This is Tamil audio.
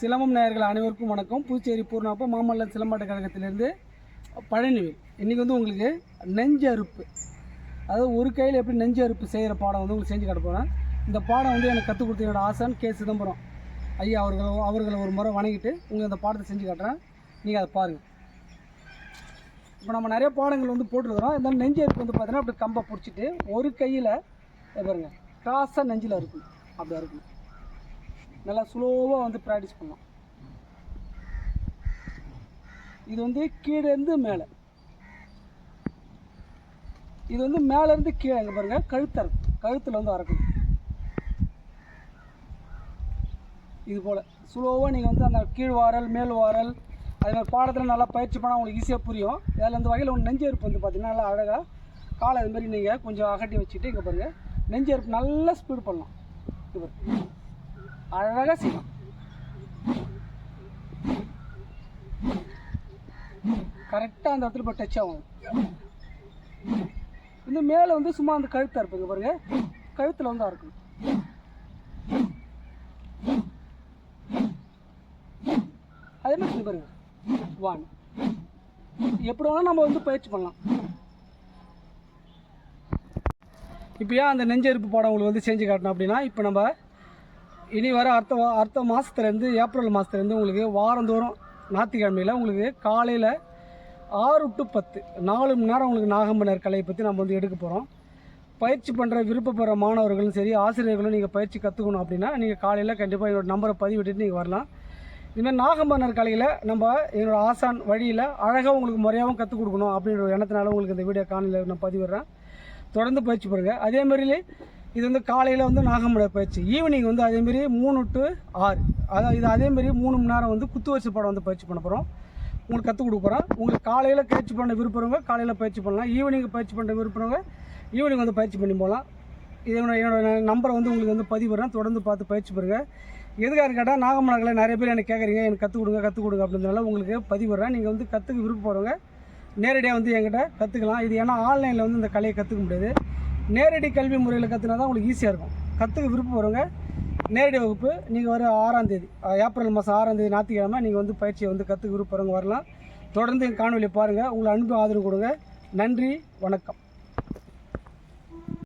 சிலம்பம் நேயர்கள் அனைவருக்கும் வணக்கம். புதுச்சேரி பூர்ணாப்பா மாமல்லன் சிலம்பாட்ட கழகத்திலேருந்து பழனிவேல். இன்றைக்கி வந்து உங்களுக்கு நெஞ்சு அறுப்பு அதாவது ஒரு கையில் எப்படி நெஞ்சு அறுப்பு செய்கிற பாடம் வந்து உங்களுக்கு செஞ்சு காட்ட போகிறேன் இந்த பாடம் வந்து எனக்கு கற்றுக் கொடுத்த என்னோட ஆசான் கே. சிதம்பரம் ஐயா அவர்களை அவர்களை ஒரு முறை வணங்கிட்டு உங்களுக்கு இந்த பாடத்தை செஞ்சு காட்டுறேன். நீங்கள் அதை பாருங்கள் இப்போ நம்ம நிறைய பாடங்கள் வந்து போட்டுருக்குறோம். இருந்தாலும் நெஞ்சு அறுப்பு வந்து பார்த்தீங்கன்னா அப்படி கம்பை பிடிச்சிட்டு ஒரு கையில் பாருங்கள் கிராஸாக நெஞ்சில் இருக்கும் அப்படி இருக்கும் நல்லா ஸ்லோவாக வந்து ப்ராக்டிஸ் பண்ணலாம். இது வந்து கீழேருந்து மேலே. இது வந்து மேலேருந்து கீழே இங்கே பாருங்கள் கழுத்து கழுத்தில் வந்து அறக்கணும் இது போல். ஸ்லோவாக நீங்கள் வந்து அந்த கீழ் வாரல் மேல் வாரல் அதே மாதிரி பாடத்தில் நல்லா பயிற்சி பண்ணால் உங்களுக்கு ஈஸியாக புரியும். அதில் இந்த வகையில் ஒன்று நெஞ்சு வந்து பார்த்தீங்கன்னா நல்லா அழகாக காலை அதுமாரி நீங்கள் கொஞ்சம் அகட்டி வச்சுட்டு இங்கே பாருங்கள் நெஞ்சு நல்லா ஸ்பீடு பண்ணலாம். இது பாருங்க. அழகாக செய்யலாம் கரெக்டாக அந்த இடத்துல போய் டச் ஆகும். இந்த மேலே வந்து சும்மா அந்த கழுத்தாக இருப்பீங்க பாருங்க. கழுத்தில் வந்து அறுக்கணும் அதே மாதிரி பாருங்க. வான் எப்படி வேணால் நம்ம வந்து பயிற்சி பண்ணலாம். இப்போ ஏன் அந்த நெஞ்செருப்பு பாடம் உங்களுக்கு வந்து செஞ்சு காட்டணும் அப்படின்னா இப்போ நம்ம இனி வர அடுத்த அடுத்த மாதத்துலேருந்து ஏப்ரல் மாதத்துலேருந்து உங்களுக்கு வாரந்தோறும் ஞாயிற்றுக்கிழமையில் உங்களுக்கு காலையில் ஆறு டு பத்து நாலு மணி நேரம் உங்களுக்கு நாகம்பனர் கலையை பற்றி நம்ம வந்து எடுக்க போகிறோம் பயிற்சி பண்ணுற விருப்பப்படுற மாணவர்களும் சரி ஆசிரியர்களும் நீங்கள் பயிற்சி கற்றுக்கணும் அப்படின்னா நீங்கள் காலையில் கண்டிப்பாக என்னோடய நம்பரை பதிவிட்டுட்டு நீங்கள் வரலாம். இதுமாதிரி நாகம்பனர் கலையில் நம்ம என்னோடய ஆசான் வழியில் அழகாக உங்களுக்கு முறையாகவும் கற்றுக் கொடுக்கணும் அப்படின்ற ஒரு எண்ணத்தினால உங்களுக்கு இந்த வீடியோ காணொலியில் நான் பதிவிடுறேன். தொடர்ந்து பயிற்சி பண்ணுங்கள் அதே இது வந்து காலையில் வந்து நாகம்பனர் பயிற்சி. ஈவினிங் வந்து அதேமாரி மூணு டு ஆறு. அதாவது இது அதேமாரி மூணு மணி நேரம் வந்து குத்துவரிசை படம் வந்து பயிற்சி பண்ண போகிறோம் உங்களுக்கு கற்றுக் கொடுக்க போகிறோம் உங்களுக்கு காலையில் பயிற்சி பண்ண விருப்பறவங்க காலையில் பயிற்சி பண்ணலாம். ஈவினிங் பயிற்சி பண்ண விருப்பறவங்க ஈவினிங் வந்து பயிற்சி பண்ணி போகலாம் இது என்னோட என்னோட நம்பரை வந்து உங்களுக்கு வந்து பதிவுறேன் தொடர்ந்து பார்த்து பயிற்சி பெறுங்க. எதுக்காக கேட்டால் நாகமலர்களை நிறைய பேர் எனக்கு கேட்குறீங்க எனக்கு கற்றுக் கொடுங்க கற்றுக் கொடுங்க அப்படின்றனால உங்களுக்கு பதிவுறேன் நீங்கள் வந்து கற்றுக்க விருப்பப்படுறவங்க நேரடியாக வந்து என்கிட்ட கற்றுக்கலாம் இது ஏன்னா ஆன்லைனில் வந்து இந்த கலையை கற்றுக்க முடியாது. நேரடி கல்வி முறையில் கற்றுனா தான் உங்களுக்கு ஈஸியாக இருக்கும். கற்றுக்க விருப்பம் வருங்க நேரடி வகுப்பு நீங்கள் வர ஆறாந்தேதி ஏப்ரல் மாதம் ஆறாம் தேதி ஞாயிற்றுக்கிழமை நீங்கள் வந்து பயிற்சியை வந்து கற்றுக்க விருப்பம் வரலாம். தொடர்ந்து எங்கள் காணொலியை பாருங்கள் உங்களை அன்பு ஆதரவு கொடுங்க. நன்றி வணக்கம்.